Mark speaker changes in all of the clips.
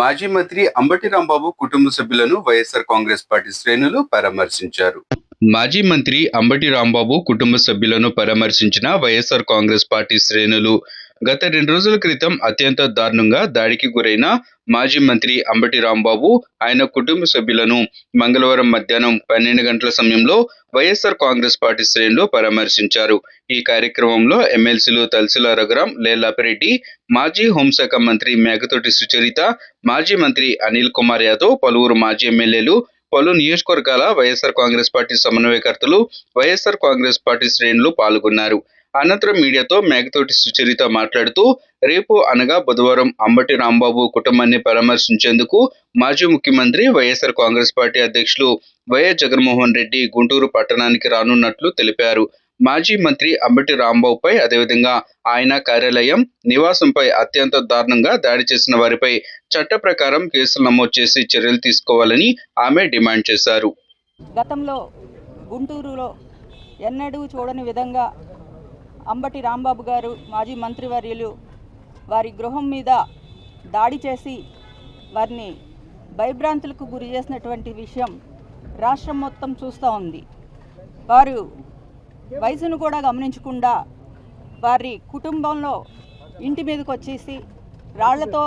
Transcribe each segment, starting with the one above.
Speaker 1: మాజీ మంత్రి అంబటి రాంబాబు కుటుంబ సభ్యులను వైఎస్ఆర్ కాంగ్రెస్ పార్టీ శ్రేణులు పరామర్శించారు. మాజీ మంత్రి అంబటి రాంబాబు కుటుంబ సభ్యులను పరామర్శించిన వైఎస్ఆర్ కాంగ్రెస్ పార్టీ శ్రేణులు గత రెండు రోజుల క్రితం అత్యంత దారుణంగా దాడికి గురైన మాజీ మంత్రి అంబటి రాంబాబు ఆయన కుటుంబ సభ్యులను మంగళవారం మధ్యాహ్నం పన్నెండు గంటల సమయంలో వైఎస్ఆర్ కాంగ్రెస్ పార్టీ శ్రేణులు పరామర్శించారు. ఈ కార్యక్రమంలో ఎమ్మెల్సీలు తల్సిల రఘురాం లేలాపిరెడ్డి మాజీ హోంశాఖ మంత్రి మేకతోటి సుచరిత మాజీ మంత్రి అనిల్ కుమార్ యాదవ్ పలువురు మాజీ ఎమ్మెల్యేలు పలు నియోజకవర్గాల వైఎస్ఆర్ కాంగ్రెస్ పార్టీ సమన్వయకర్తలు వైఎస్ఆర్ కాంగ్రెస్ పార్టీ శ్రేణులు పాల్గొన్నారు. అనంతరం మీడియాతో మేఘతోటి సుచరిత మాట్లాడుతూ రేపు అనగా బుధవారం అంబటి రాంబాబు కుటుంబాన్ని పరామర్శించేందుకు మాజీ ముఖ్యమంత్రి వైఎస్ఆర్ కాంగ్రెస్ పార్టీ అధ్యక్షులు వైఎస్ జగన్మోహన్ రెడ్డి గుంటూరు పట్టణానికి రానున్నట్లు తెలిపారు. మాజీ మంత్రి అంబటి రాంబాబుపై అదేవిధంగా ఆయన కార్యాలయం నివాసంపై అత్యంత దారుణంగా దాడి చేసిన వారిపై చట్ట ప్రకారం కేసులు నమోదు చేసి చర్యలు తీసుకోవాలని ఆమె డిమాండ్ చేశారు.
Speaker 2: గతంలో గుంటూరులో ఎన్నడూ చూడని విధంగా అంబటి రాంబాబు గారు మాజీ మంత్రివర్యులు వారి గృహం మీద దాడి చేసి వారిని భయభ్రాంతులకు గురి చేసినటువంటి విషయం రాష్ట్రం మొత్తం చూస్తూ ఉంది. వారు వయసును కూడా గమనించకుండా వారి కుటుంబంలో ఇంటి మీదకి వచ్చేసి రాళ్ళతో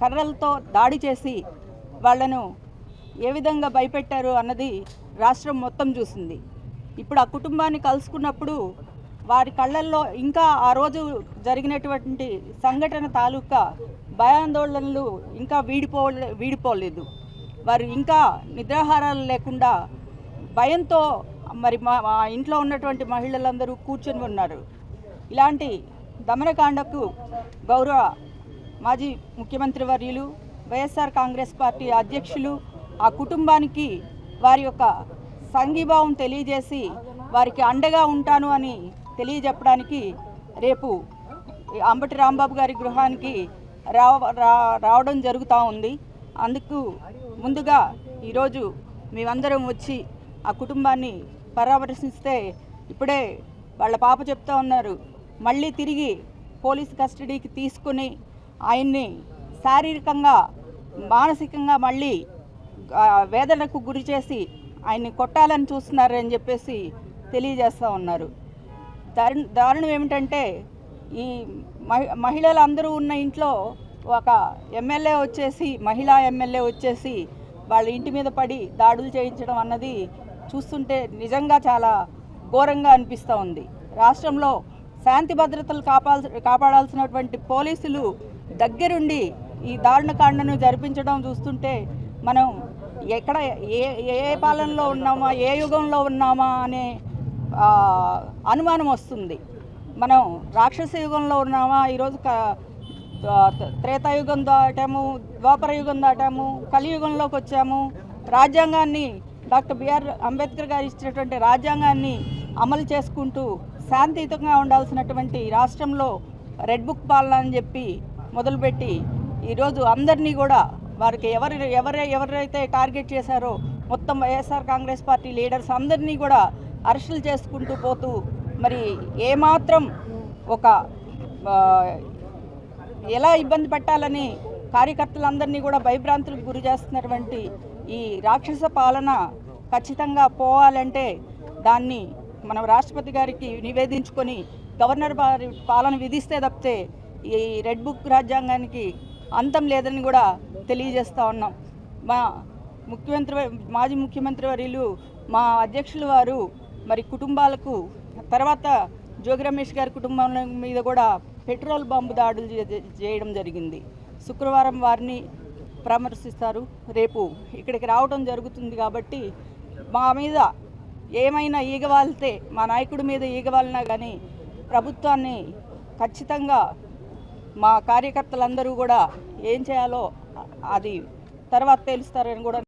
Speaker 2: కర్రలతో దాడి చేసి వాళ్ళను ఏ విధంగా భయపెట్టారు అన్నది రాష్ట్రం మొత్తం చూసింది. ఇప్పుడు ఆ కుటుంబాన్ని కలుసుకున్నప్పుడు వారి కళ్ళల్లో ఇంకా ఆ రోజు జరిగినటువంటి సంఘటన తాలూకా భయాందోళనలు ఇంకా వీడిపో వీడిపోలేదు. వారు ఇంకా నిద్రాహారాలు లేకుండా భయంతో మరి మా మా ఇంట్లో ఉన్నటువంటి మహిళలందరూ కూర్చొని ఉన్నారు. ఇలాంటి దమనకాండకు గౌరవ మాజీ ముఖ్యమంత్రి వర్యులు వైఎస్ఆర్ కాంగ్రెస్ పార్టీ అధ్యక్షులు ఆ కుటుంబానికి వారి యొక్క సంఘీభావం తెలియజేసి వారికి అండగా ఉంటాను అని తెలియజెప్పడానికి రేపు ఈ అంబటి రాంబాబు గారి గృహానికి రావ రా- రావడం జరుగుతూ ఉంది. అందుకు ముందుగా ఈరోజు మేమందరం వచ్చి ఆ కుటుంబాన్ని పరామర్శిస్తే ఇప్పుడే వాళ్ళ పాప చెప్తా ఉన్నారు. మళ్ళీ తిరిగి పోలీస్ కస్టడీకి తీసుకుని ఆయన్ని శారీరకంగా మానసికంగా మళ్ళీ వేదనకు గురి చేసి ఆయన్ని కొట్టాలని చూస్తున్నారని చెప్పేసి తెలియజేస్తూ ఉన్నారు. దారుణ దారుణం ఏమిటంటే ఈ మహి మహిళలు అందరూ ఉన్న ఇంట్లో ఒక ఎమ్మెల్యే వచ్చేసి మహిళా ఎమ్మెల్యే వచ్చేసి వాళ్ళ ఇంటి మీద పడి దాడులు చేయించడం అన్నది చూస్తుంటే నిజంగా చాలా ఘోరంగా అనిపిస్తూ ఉంది. రాష్ట్రంలో శాంతి భద్రతలు కాపాల్ కాపాడాల్సినటువంటి పోలీసులు దగ్గరుండి ఈ దారుణకాండను జరిపించడం చూస్తుంటే మనం ఎక్కడ ఏ ఏ పాలనలో ఉన్నామా ఏ యుగంలో ఉన్నామా అనే అనుమానం వస్తుంది. మనం రాక్షస యుగంలో ఉన్నామా? ఈరోజు క త్రేతాయుగం దాటాము ద్వాపర యుగం దాటాము కలియుగంలోకి వచ్చాము. రాజ్యాంగాన్ని డాక్టర్ బిఆర్ అంబేద్కర్ గారు ఇచ్చినటువంటి రాజ్యాంగాన్ని అమలు చేసుకుంటూ శాంతియుతంగా ఉండాల్సినటువంటి రాష్ట్రంలో రెడ్ బుక్ పాలన అని చెప్పి మొదలుపెట్టి ఈరోజు అందరినీ కూడా వారికి ఎవరు ఎవరే ఎవరైతే టార్గెట్ చేశారో మొత్తం వైఎస్ఆర్ కాంగ్రెస్ పార్టీ లీడర్స్ అందరినీ కూడా అరెస్టులు చేసుకుంటూ పోతూ మరి ఏమాత్రం ఒక ఎలా ఇబ్బంది పెట్టాలని కార్యకర్తలందరినీ కూడా భయభ్రాంతులకు గురి చేస్తున్నటువంటి ఈ రాక్షస పాలన ఖచ్చితంగా పోవాలంటే దాన్ని మనం రాష్ట్రపతి గారికి నివేదించుకొని గవర్నర్ వారి పాలన విధిస్తే తప్పితే ఈ రెడ్ బుక్ రాజ్యాంగానికి అంతం లేదని కూడా తెలియజేస్తూ ఉన్నాం. మా ముఖ్యమంత్రి మాజీ ముఖ్యమంత్రి వర్యులు మా అధ్యక్షులు వారు మరి కుటుంబాలకు తర్వాత జోగి రమేష్ గారి కుటుంబం మీద కూడా పెట్రోల్ బాంబు దాడులు చేయడం జరిగింది. శుక్రవారం వారిని పరామర్శిస్తారు. రేపు ఇక్కడికి రావడం జరుగుతుంది కాబట్టి మా మీద ఏమైనా ఈగవాలితే మా నాయకుడి మీద ఈగవాలినా కానీ ప్రభుత్వాన్ని ఖచ్చితంగా మా కార్యకర్తలందరూ కూడా ఏం చేయాలో అది తర్వాత తెలుస్తారని కూడా